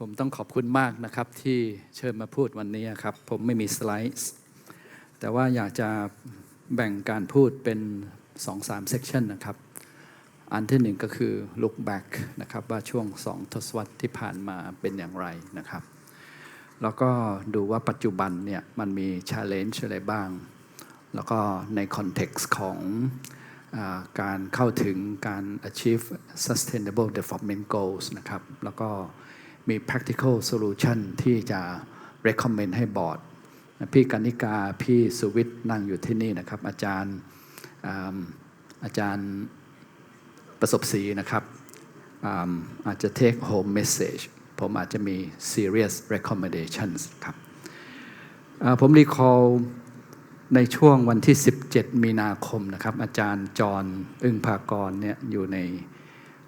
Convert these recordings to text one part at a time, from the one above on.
ผมต้องขอบคุณมากนะครับที่เชิญมาพูดวันนี้ครับ ผมไม่มีสไลด์ แต่ว่าอยากจะแบ่งการพูดเป็น 2-3 section นะครับ อันที่หนึ่งก็คือ look back นะครับ ว่าช่วง 2 ทศวรรษที่ผ่านมาเป็นอย่างไรนะครับ แล้วก็ดูว่าปัจจุบันเนี่ย มันมี challenge อะไรบ้าง แล้วก็ใน context ของอการเข้าถึงการ achieve sustainable development goals นะครับ แล้วก็ มี practical solution ที่จะ recommend ให้บอร์ด พี่กานิกา พี่สุวิทย์นั่งอยู่ที่นี่นะครับ อาจารย์อาจารย์ประสบศรีนะครับอาอาจจะ take home message ผมอาจจะมี serious recommendations ครับผมรีคอลในช่วงวันที่ 17 มีนาคมนะครับ อาจารย์จอนอึ้งภากรเนี่ยอยู่ใน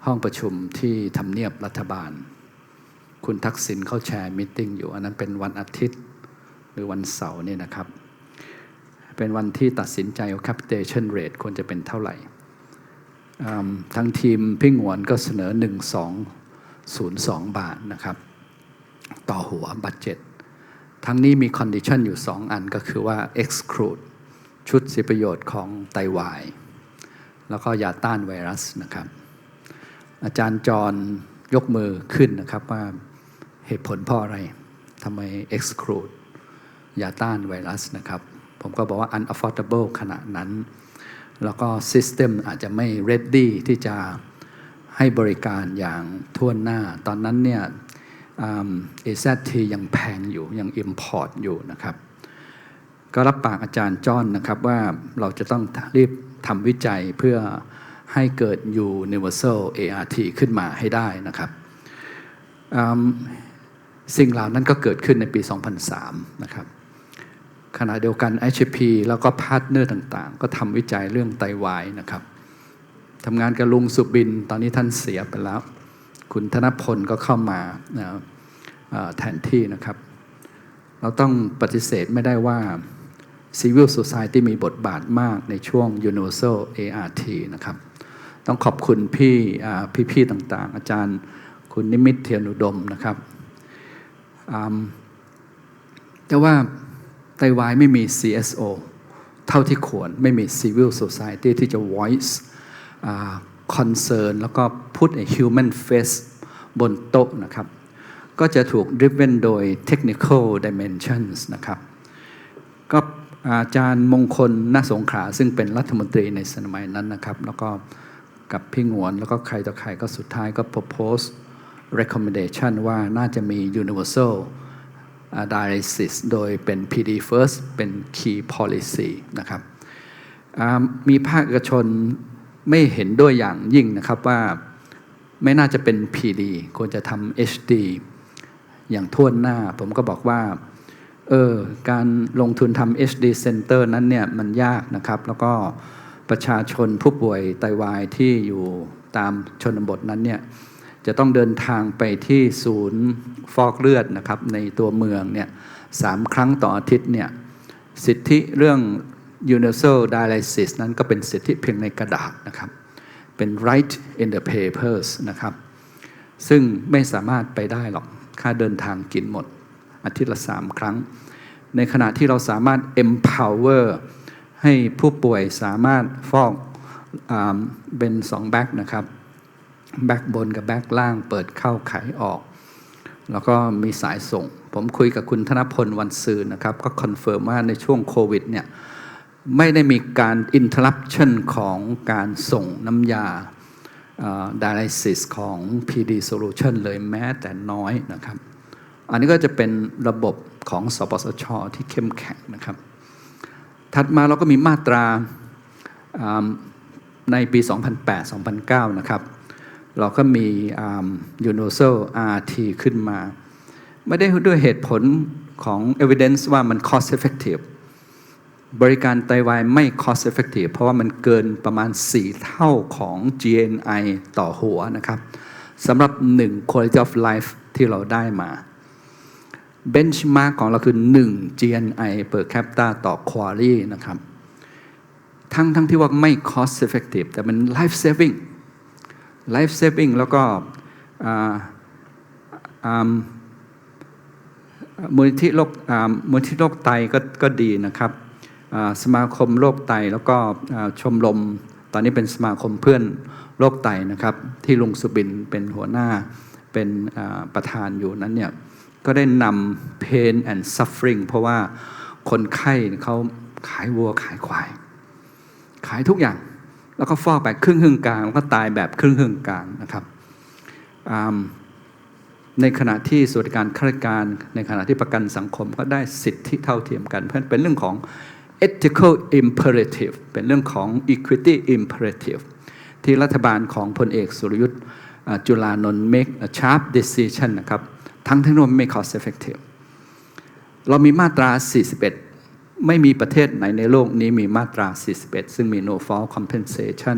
ห้องประชุมที่ทำเนียบรัฐบาล คุณทักษิณเขาแชร์มิ팅อยู่ อันนั้นเป็นวันอาทิตย์หรือวันเสาร์นี่นะครับ เป็นวันที่ตัดสินใจว่า capitation rate ควรจะเป็นเท่าไหร่ทั้งทีมพี่หงวนก็เสนอ 1202 บาทนะครับ ต่อหัวบัตเจ็ตทั้งนี้มี condition อยู่ 2 อันก็คือว่า exclude ชุดสิประโยชน์ของไตวาย แล้วก็ยาต้านไวรัสนะครับ อาจารย์จรยกมือขึ้นนะครับว่า เหตุผลเพราะอะไรทำไม exclude ยาต้านไวรัสนะครับ ผมก็บอกว่า unaffordable ขณะนั้น แล้วก็ system อาจจะไม่ ready ที่จะให้บริการอย่างทั่วหน้า ตอนนั้นเนี่ยอืม AZT ยังแพงอยู่ ยัง import อยู่นะครับ ก็รับปากอาจารย์จ้อนนะครับว่าเราจะต้องรีบทำวิจัยเพื่อให้เกิด universal ART ขึ้นมาให้ได้นะครับ สิ่งเหล่านั้นก็เกิดขึ้นในปี 2003 นะครับ ขณะเดียวกัน HP แล้วก็พาร์ทเนอร์ต่างๆ ก็ทำวิจัยเรื่องไตวายนะครับทำงานกับลุงสุบิน ตอนนี้ท่านเสียไปแล้ว คุณธนพลก็เข้ามาแทนที่นะครับ เราต้องปฏิเสธไม่ได้ว่า Civil Society มีบทบาทมากในช่วง Universal ART นะครับ ต้องขอบคุณพี่พี่ๆต่างๆ อาจารย์คุณนิมิตเทียนุดมนะครับ แต่ว่าไต้หวายไม่มี CSO เท่าที่ควรไม่มี Civil Society ที่จะ voice concern แล้วก็ put a human face บนโต๊ะนะครับ ก็จะถูก driven โดย technical dimensions นะครับก็อาจารย์มงคลนาสงขลาซึ่งเป็นรัฐมนตรีในสมัยนั้นนะครับ แล้วก็กับพี่งวนแล้วก็ใครต่อใครก็สุดท้ายก็ propose recommendation ว่าน่าจะมี universal dialysis โดยเป็น PD first เป็น key policy นะครับมีภาคเอกชนไม่เห็นด้วยอย่างยิ่งนะครับว่าไม่น่าจะเป็น PD ควรจะทำ HD อย่างทั่วหน้า ผมก็บอกว่าเออการลงทุนทำ HD Center นั้นเนี่ยมันยากนะครับ แล้วก็ประชาชนผู้ป่วยไตวายที่อยู่ตามชนบทนั้นเนี่ย จะต้องเดินทางไปที่ศูนย์ฟอกเลือดนะครับในตัวเมืองเนี่ยสามครั้งต่ออาทิตย์เนี่ยสิทธิเรื่อง universal dialysis นั้นก็เป็นสิทธิเพียงในกระดาษนะครับ เป็น right in the papers นะครับ ซึ่งไม่สามารถไปได้หรอก ค่าเดินทางกินหมด อาทิตย์ละสามครั้ง ในขณะที่เราสามารถ empower ให้ผู้ป่วยสามารถฟอกอเป็นสองแบ็กนะครับ แบ็กบนกับแบ็กล่างเปิดเข้าขายออก แล้วก็มีสายส่ง ผมคุยกับคุณธนพลวันซืนนะครับ ก็คอนเฟิร์มว่าในช่วงโควิดเนี่ยไม่ได้มีการ interruption ของการส่งน้ำยา dialysis ของ PD solution เลยแม้แต่น้อยนะครับ อันนี้ก็จะเป็นระบบของสปสช ที่เข้มแข็งนะครับ ถัดมาเราก็มีมาตราอ่าในปี 2008-2009 นะครับ เราก็มี universal RT ขึ้นมา ไม่ได้ด้วยเหตุผลของ evidence ว่ามัน cost effective บริการไตวายไม่ cost effective เพราะว่ามันเกินประมาณ 4 เท่าของ GNI ต่อหัวนะครับสำหรับ 1 quality of life ที่เราได้มา benchmark ของเราคือ 1 GNI per capita ต่อ quality นะครับ ทั้งทั้งที่ว่าไม่ cost effective แต่มัน life saving life saving แล้วก็มูลนิธิโรคมูลนิธิโรคไตก็ก็ดีนะครับสมาคมโรคไตแล้วก็ชมรมตอนนี้เป็นสมาคมเพื่อนโรคไตนะครับ ที่ลุงสุบินเป็นหัวหน้าเป็นประธานอยู่นั้นเนี่ยก็ได้นำ pain and suffering เพราะว่าคนไข้เขาขายวัวขายควาย ขายทุกอย่าง แล้วก็ฟอกแบบครึ่งครึ่งกลางแล้วก็ตายแบบครึ่งครึ่งกลางนะครับในขณะที่สวัสดิการข้าราชการ ในขณะที่ประกันสังคมก็ได้สิทธิเท่าเทียมกัน เพราะเป็นเรื่องของ ethical imperative เป็นเรื่องของ equity imperative ที่รัฐบาลของพลเอกสุรยุทธ์จุลานนท์ make a sharp decision นะครับ ทั้งที่ว่าไม่ cost effective เรามีมาตรา 41 ไม่มีประเทศไหนในโลกนี้มีมาตรา 41 ซึ่งมี no fault compensation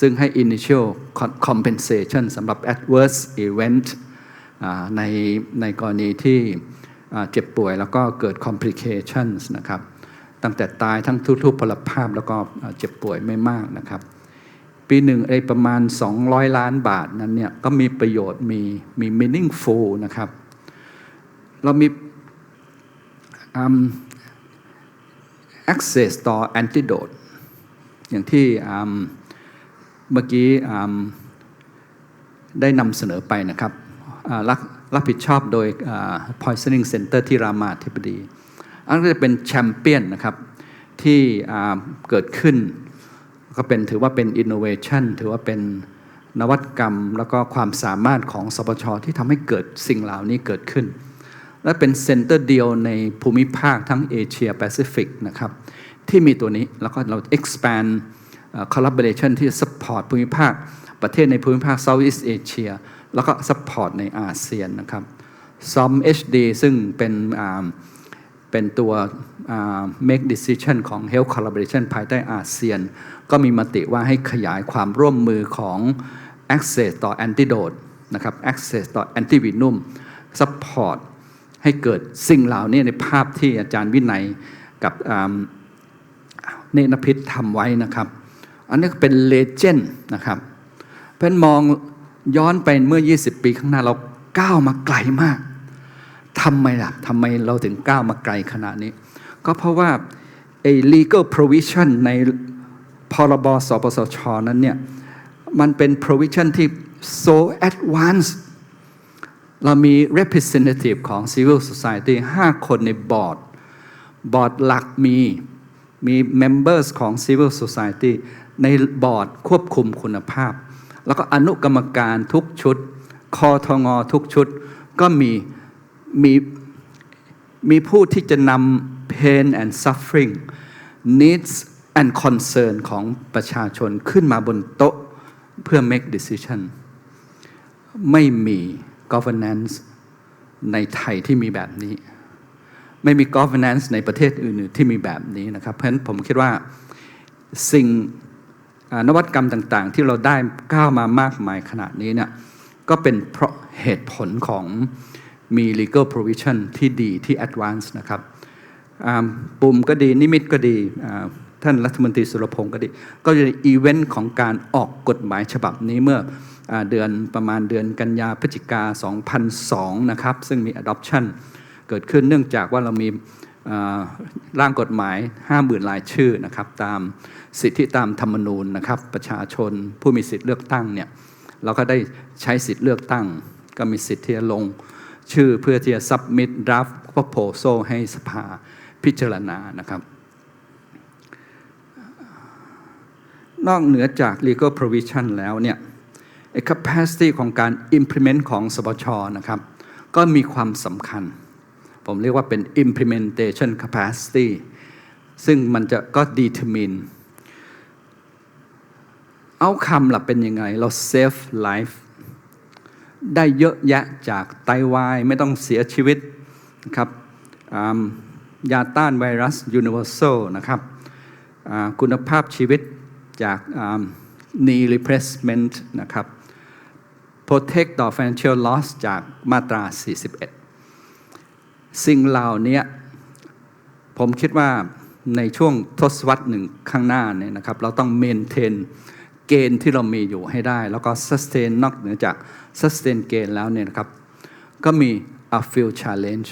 ซึ่งให้ initial compensation สำหรับ adverse event ในในกรณีที่เจ็บป่วยแล้วก็เกิด complications นะครับ ตั้งแต่ตายทั้งทุพพลภาพแล้วก็เจ็บป่วยไม่มากนะครับ ปีหนึ่งไอ้ประมาณ 200 ล้านบาทนั้นเนี่ยก็มีประโยชน์มีมี meaningful นะครับ เรามีอืม access ต่อ antidote อย่างที่เมื่อกี้ได้นำเสนอไปนะครับรับรับผิดชอบโดย poisoning center ที่รามาธิบดี อันนก็จะเป็นแชมเปี้ยนนะครับ ที่เกิดขึ้น ก็เป็นถือว่าเป็น innovation ถือว่าเป็นนวัตกรรม แล้วก็ความสามารถของสปชที่ทำให้เกิดสิ่งเหล่านี้เกิดขึ้น และเป็นเซ็นเตอร์เดียวในภูมิภาคทั้งเอเชียแปซิฟิกนะครับที่มีตัวนี้ แล้วก็เรา expand collaboration ที่ support ภูมิภาค ประเทศในภูมิภาค Southeast Asia แล้วก็ support ในอาเซียนนะครับ SOM HD ซึ่งเป็นเป็นตัว make decision ของ health collaboration ภายใต้อาเซียน ก็มีมติว่าให้ขยายความร่วมมือของ access ต่อ antidote นะครับ access ต่อ antivenom support ให้เกิดสิ่งเหล่านี้ในภาพที่อาจารย์วินัยกับเนนพิษทำไว้นะครับ อันนี้เป็นเลเจนด์นะครับ เพื่อนมองย้อนไปเมื่อ 20 ปีข้างหน้าเราก้าวมาไกลมากทำไมล่ะทำไมเราถึงก้าวมาไกลขนาดนี้ ก็เพราะว่าไอ้ legal provision ในพรบสปสชนั้นเนี่ย มันเป็น provision ที่ so advanced เรามี representative ของ civil society 5 คนในบอร์ด บอร์ดหลักมี มี members ของ civil society ในบอร์ดควบคุมคุณภาพ แล้วก็อนุกรรมการทุกชุด คอทงอทุกชุด ก็มี มี มีผู้ที่จะนำ pain and suffering needs and concern ของประชาชนขึ้นมาบนโต๊ะเพื่อ make decision ไม่มี governance ในไทยที่มีแบบนี้ ไม่มี governance ในประเทศอื่น ๆ ที่มีแบบนี้นะครับ เพราะฉะนั้นผมคิดว่าสิ่งนวัตกรรมต่าง ๆ ที่เราได้ก้าวมามากมายขนาดนี้เนี่ยก็เป็นเพราะเหตุผลของมี legal provision ที่ดีที่ advance นะครับปุ่มก็ดีนิมิตก็ดีท่านรัฐมนตรีสุรพงศ์ก็ดี ก็จะอีเวนต์ของการออกกฎหมายฉบับนี้เมื่อ เดือนประมาณเดือนกันยาพฤศจิกา 2002 นะครับ ซึ่งมี adoption เกิดขึ้นเนื่องจากว่าเรามีร่างกฎหมาย 50,000 รายชื่อนะครับ ตามสิทธิตามธรรมนูญนะครับ ประชาชนผู้มีสิทธิเลือกตั้งเนี่ยเราก็ได้ใช้สิทธิเลือกตั้ง ก็มีสิทธิ์ที่จะลงชื่อเพื่อที่จะ submit draft proposal ให้สภาพิจารณานะครับ นอกเหนือจาก legal provision แล้วเนี่ย capacity ของการ implement ของสปชนะครับ ก็มีความสำคัญ ผมเรียกว่าเป็น implementation capacity ซึ่งมันจะก็ determine outcome ล่ะเป็นยังไง เรา save life ได้เยอะแยะจากไตวาย ไม่ต้องเสียชีวิตนะครับยาต้านไวรัส universal นะครับคุณภาพชีวิตจาก knee replacement นะครับ protect ต่อ financial loss จากมาตรา 41 สิ่งเหล่านี้ผมคิดว่าในช่วงทศวรรษหนึ่งข้างหน้าเนี่ยนะครับ เราต้อง maintain เกณฑ์ที่เรามีอยู่ให้ได้ แล้วก็ sustain นอกเหนือจาก sustain เกณฑ์แล้วเนี่ยนะครับ ก็มี a few challenge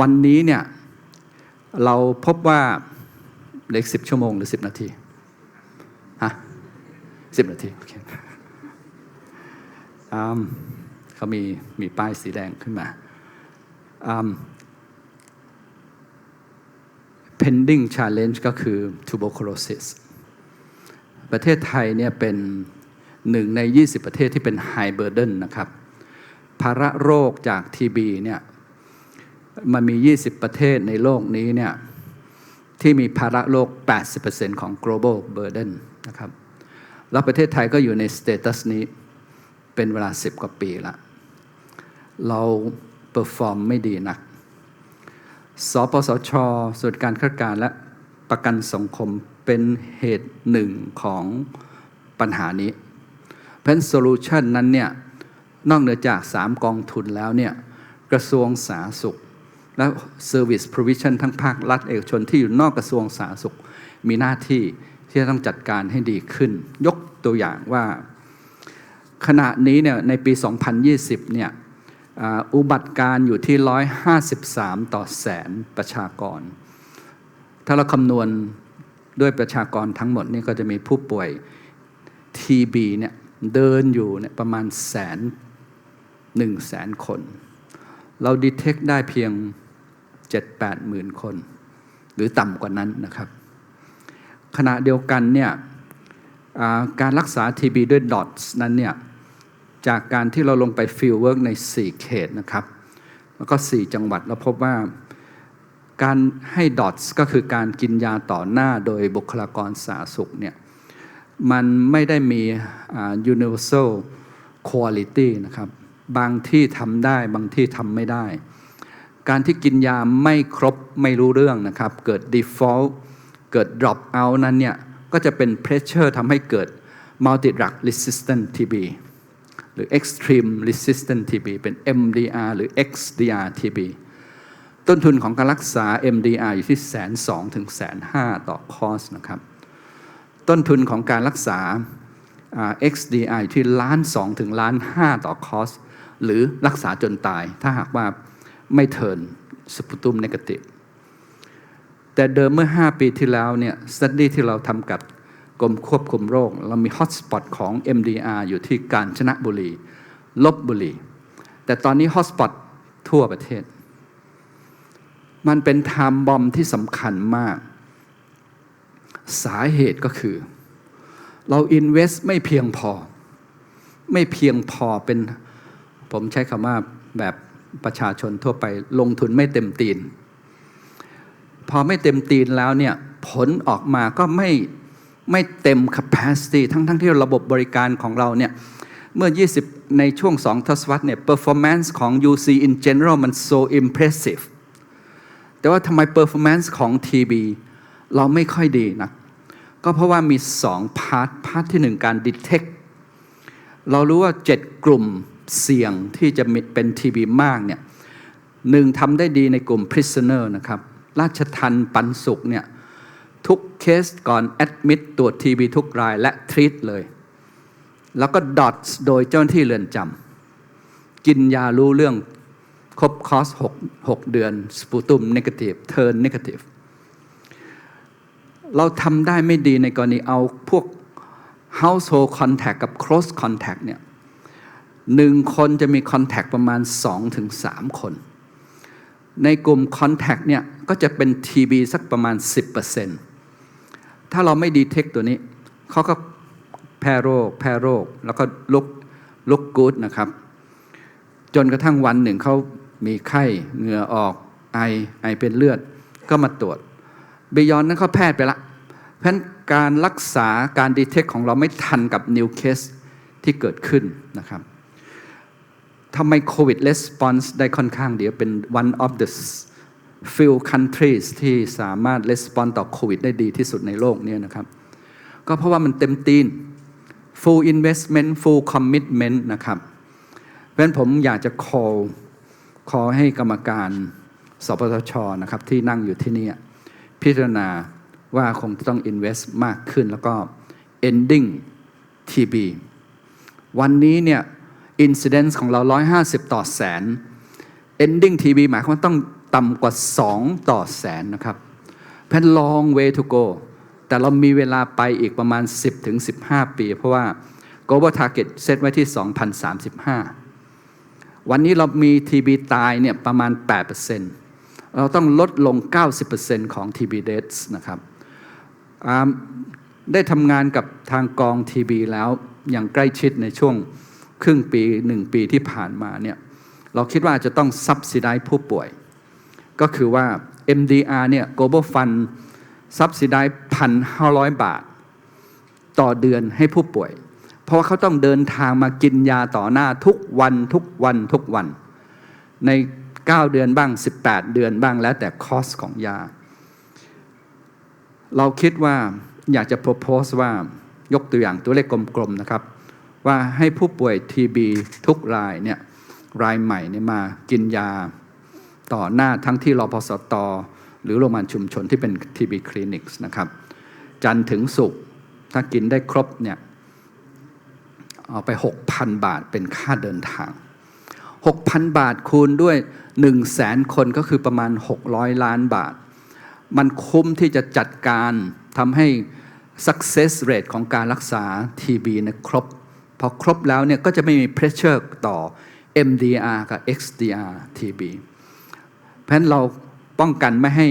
วันนี้เนี่ยเราพบว่าเหล็กสิบชั่วโมงหรือสิบนาทีฮะสิบนาที โอเค เขามีมีป้ายสีแดงขึ้นมาอืม pending challenge ก็คือ tuberculosis ประเทศไทยเนี่ยเป็นหนึ่งใน 20 ประเทศที่เป็น high burden นะครับ ภาระโรคจาก TB เนี่ยมันมี 20 ประเทศในโลกนี้เนี่ยที่มีภาระโรค80%ของ global burden นะครับ แล้วประเทศไทยก็อยู่ใน status นี้ เป็นเวลา10กว่าปีละเรา perform ไม่ดีนัก สปสชส่วนการคาการและประกันสังคมเป็นเหตุหนึ่งของปัญหานี้เพราะโซลูชันนั้นเนี่ยนอกเหนือจาก 3 กองทุนแล้วเนี่ยกระทรวงสาธารณสุข และ Service Provision ทั้งภาครัฐเอกชนที่อยู่นอกกระทรวงสาธารณสุข มีหน้าที่ที่จะต้องจัดการให้ดีขึ้น ยกตัวอย่างว่า ขณะนี้เนี่ยในปี 2020 เนี่ยอุบัติการอยู่ที่ 153 ต่อแสนประชากร ถ้าเราคำนวณด้วยประชากรทั้งหมดนี่ก็จะมีผู้ป่วย TB เนี่ยเดินอยู่เนี่ยประมาณแสนหนึ่งแสนคน เราดีเทคได้เพียง 7-8หมื่นคน หรือต่ำกว่านั้นนะครับ ขณะเดียวกันเนี่ยการรักษา TB ด้วย DOTS นั้นเนี่ย จากการที่เราลงไปฟิลเวิร์กใน 4 เขตนะครับ แล้วก็ 4 จังหวัดแล้วพบว่าการให้ดอทก็คือการกินยาต่อหน้าโดยบุคลากรสาธารณสุขเนี่ยมันไม่ได้มี universal quality นะครับ บางที่ทำได้บางที่ทำไม่ได้ การที่กินยาไม่ครบไม่รู้เรื่องนะครับ เกิด default เกิด drop out นั้นเนี่ย ก็จะเป็น pressure ทำให้เกิด multi drug resistant TB รือ extreme resistant TB เป็น MDR หรือ XDR TB ต้นทุนของการรักษา MDR อยู่ที่แสนสองถึงแสนห้าต่อคอร์สนะครับ ต้นทุนของการรักษาอ่า XDR อยู่ที่ล้านสองถึงล้านห้าต่อคอร์สหรือรักษาจนตาย ถ้าหากว่าไม่เทินสปุตุมเนกาติฟแต่เดิมเมื่อ 5 ปีที่แล้วเนี่ยสต u d y ที่เราทำกับ กรมควบคุมโรค เรามีฮอตสปอตของ MDR อยู่ที่กาญจนบุรี ลบบุรี แต่ตอนนี้ฮอตสปอตทั่วประเทศ มันเป็นไทม์บอมที่สำคัญมาก สาเหตุก็คือ เราอินเวสไม่เพียงพอ ไม่เพียงพอเป็น ผมใช้คำว่าแบบประชาชนทั่วไปลงทุนไม่เต็มตีน พอไม่เต็มตีนแล้วเนี่ย ผลออกมาก็ไม่ ไม่เต็ม capacity ทั้งทั้งที่ระบบบริการของเราเนี่ยเมื่อ 20 ในช่วง 2 ทศวรรษเนี่ย performance ของ UC in general มัน so impressive แต่ว่าทำไม performance ของ TB เราไม่ค่อยดีนะ ก็เพราะว่ามี 2 พาร์ท พาร์ทที่ 1 การ detect เรารู้ว่า 7 กลุ่มเสี่ยงที่จะมเป็น TB มากเนี่ยหนึ่งทำได้ดีในกลุ่ม prisoner นะครับ ราชทันปันสุขเนี่ย ทุกเคสก่อนแอดมิดตรวจทีบีทุกรายและทรีตเลย แล้วก็ดอทโดยเจ้าหน้าที่เรือนจำกินยารู้เรื่องครบคอส6 6 เดือนสปูตุมเนกาทีฟเทิร์นเนกาทีฟเราทำได้ไม่ดีในกรณีเอาพวก household contact กับ close contact เนี่ยหนึ่งคนจะมี contact ประมาณ 2-3 คน ในกลุ่ม Contact เนี่ยก็จะเป็น TB สักประมาณ 10% ถ้าเราไม่ดีเทคตัวนี้เขาก็แพร่โรค แพร่โรค แล้วก็ลุกลุกกูดนะครับ จนกระทั่งวันหนึ่งเขามีไข้เหงื่อออกไอไอเป็นเลือดก็มาตรวจบยอนนั้นเขาแพทย์ไปละ เพราะฉะนั้นการรักษาการดีเทคของเราไม่ทันกับนิวเคสที่เกิดขึ้นนะครับทำไมโควิด response ได้ค่อนข้างเดียวเป็น one of the few countries ที่สามารถ respond ต่อโควิดได้ดีที่สุดในโลกเนี้นะครับ ก็เพราะว่ามันเต็มตีน full investment full commitment นะครับ เพราะฉะนั้นผมอยากจะ call call ให้กรรมการสปทชนะครับที่นั่งอยู่ที่นี่พิจารณาว่าคงจะต้อง invest มากขึ้นแล้วก็ ending TB วันนี้เนี่ย incidence ของเรา 150 ต่อแสน ending TB หมายความว่าต้อง ต่ำกว่า 2 ต่อแสนนะครับเพน long way to go แต่เรามีเวลาไปอีกประมาณ 10ถึง15 ปี เพราะว่า global target เซตไว้ที่ 2035 วันนี้เรามี TB ตายเนี่ยประมาณ 8%เราต้องลดลง 90%ของ TB deaths นะครับได้ทำงานกับทางกอง TB แล้วอย่างใกล้ชิดในช่วงครึ่งปี 1 ปีที่ผ่านมาเนี่ยเราคิดว่าจะต้อง subsidize ผู้ป่วย ก็คือว่า MDR เนี่ย Global Fund subsidize 1,500บาท ต่อเดือนให้ผู้ป่วย เพราะว่าเขาต้องเดินทางมากินยาต่อหน้าทุกวันทุกวันทุกวัน ใน 9 เดือนบ้าง 18 เดือนบ้างแล้วแต่คอสของยา เราคิดว่าอยากจะ propose ว่ายกตัวอย่างตัวเลขกลมๆนะครับ ว่าให้ผู้ป่วย TB ทุกรายเนี่ยรายใหม่เนี่ยมากินยา ต่อหน้าทั้งที่รพสต หรือโรงพยาบาลชุมชนที่เป็น TB Clinics นะครับ จันถึงศุกถ้ากินได้ครบเนี่ยเอาไป 6,000 บาทเป็นค่าเดินทาง 6,000 บาทคูณด้วย 1 0 0 0 0แสนคนก็คือประมาณ 600 ล้านบาท มันคุ้มที่จะจัดการทำให้ success rate ของการรักษา TB เนี่ยครบ พอครบแล้วเนี่ยก็จะไม่มี pressure ต่อ MDR กับ XDR TB เราะฉะนั้นเราป้องกันไม่ให้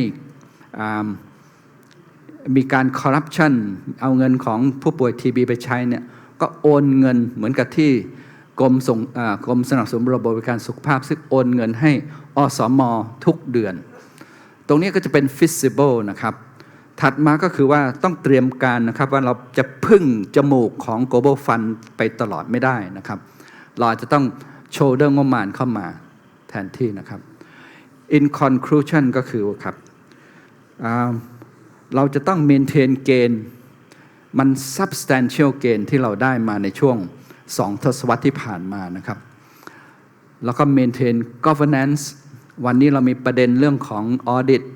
มีการคอร์รัปชันเอาเงินของผู้ป่วยทีบีไปใช้เนี่ยก็โอนเงินเหมือนกับที่กรมส่งกรมสนับสนุนระบบบริการสุขภาพ ซึ่งโอนเงินให้อสมทุกเดือน ตรงนี้ก็จะเป็น feasible นะครับ ถัดมาก็คือว่าต้องเตรียมการนะครับว่าเราจะพึ่งจมูกของ global fund ไปตลอดไม่ได้นะครับ เราอาจจะต้องโชว์เรื่องงบประมาณเข้ามาแทนที่นะครับ in conclusion ก็คือครับเราจะต้อง maintain เกณฑ์มัน substantial เกณฑ์ที่เราได้มาในช่วงสองทศวรรษที่ผ่านมานะครับ แล้วก็ maintain governance วันนี้เรามีประเด็นเรื่องของ audit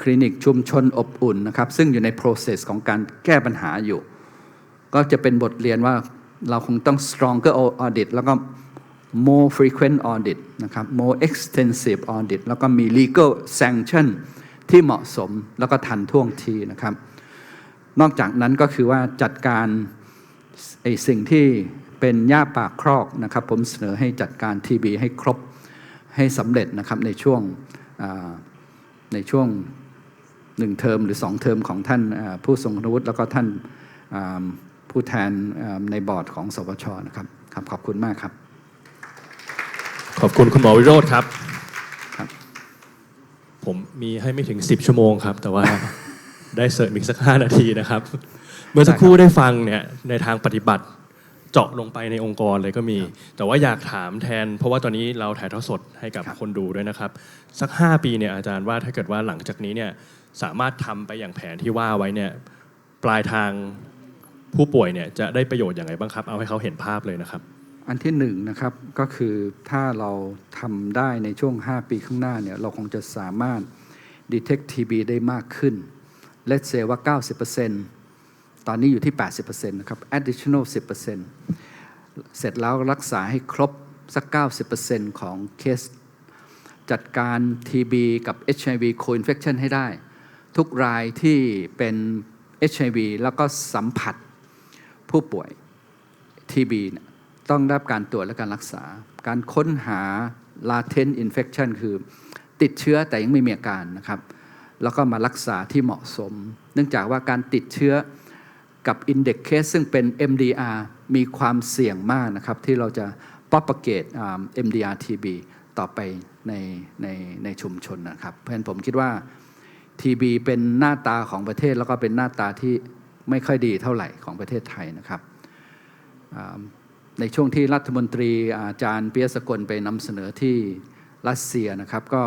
คลินิกชุมชนอบอุ่นนะครับ ซึ่งอยู่ใน process ของการแก้ปัญหาอยู่ ก็จะเป็นบทเรียนว่าเราคงต้อง stronger audit แล้วก็ more frequent audit นะครับ more extensive audit แล้วก็มี legal sanction ที่เหมาะสมแล้วก็ทันท่วงทีนะครับ นอกจากนั้นก็คือว่าจัดการไอ้สิ่งที่เป็นหญ้าปากครอกนะครับ ผมเสนอให้จัดการ TB ให้ครบให้สำเร็จนะครับในช่วงในช่วงหนึ่งเทอมหรือสองเทอมของท่านผู้ทรงคุณวุฒิแล้วก็ท่านผู้แทนในบอร์ดของสวชนะครับครับขอบคุณมากครับ ขอบคุณคุณหมอวิโรธครับครับ ผมมีให้ไม่ถึง 10 ชั่วโมงครับ แต่ว่าได้เสริมอีกสัก 5 นาทีนะครับ เมื่อสักครู่ได้ฟังเนี่ยในทางปฏิบัติเจาะลงไปในองค์กรเลยก็มี แต่ว่าอยากถามแทน เพราะว่าตอนนี้เราถ่ายทอดสดให้กับครับคนดูด้วยนะครับ สัก 5 ปีเนี่ยอาจารย์ว่าถ้าเกิดว่าหลังจากนี้เนี่ยสามารถทำไปอย่างแผนที่ว่าไว้เนี่ยปลายทางผู้ป่วยเนี่ยจะได้ประโยชน์อย่างไรบ้างครับ เอาให้เขาเห็นภาพเลยนะครับ อันที่หนึ่งนะครับก็คือถ้าเราทำได้ในช่วง 5 ปีข้างหน้าเนี่ยเราคงจะสามารถ detect TB ได้มากขึ้น let's say ว่า 90%ตอนนี้อยู่ที่ 80%นะครับ additional 10%เสร็จแล้วรักษาให้ครบสัก 90%ของเคส จัดการ TB กับ HIV co-infection ให้ได้ ทุกรายที่เป็น HIV แล้วก็สัมผัสผู้ป่วย TB เนี่ย ต้องได้รับการตรวจและการรักษา การค้นหา latent infection คือติดเชื้อแต่ยังไม่มีอาการนะครับ แล้วก็มารักษาที่เหมาะสม เนื่องจากว่าการติดเชื้อกับ index case ซึ่งเป็น MDR มีความเสี่ยงมากนะครับ ที่เราจะ propagate MDR TB ต่อไปในในในชุมชนนะครับ เพราะฉะนั้นผมคิดว่า TB เป็นหน้าตาของประเทศแล้วก็เป็นหน้าตาที่ไม่ค่อยดีเท่าไหร่ของประเทศไทยนะครับ ในช่วงที่รัฐมนตรีอาจารย์เปียสกลไปนำเสนอที่รัสเซียนะครับ ก็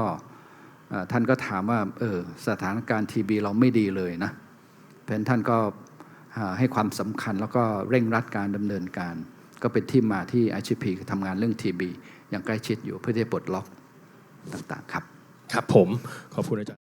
ท่านก็ถามว่าเออสถานการณ์ TB เราไม่ดีเลยนะเพราะฉะนั้นท่านก็ให้ความสำคัญแล้วก็เร่งรัดการดำเนินการ ก็เป็นที่มาที่ ICP ทำงานเรื่อง TB อย่างใกล้ชิดอยู่เพื่อที่จะปลดล็อกต่างๆครับ ครับผมขอบคุณอาจารย์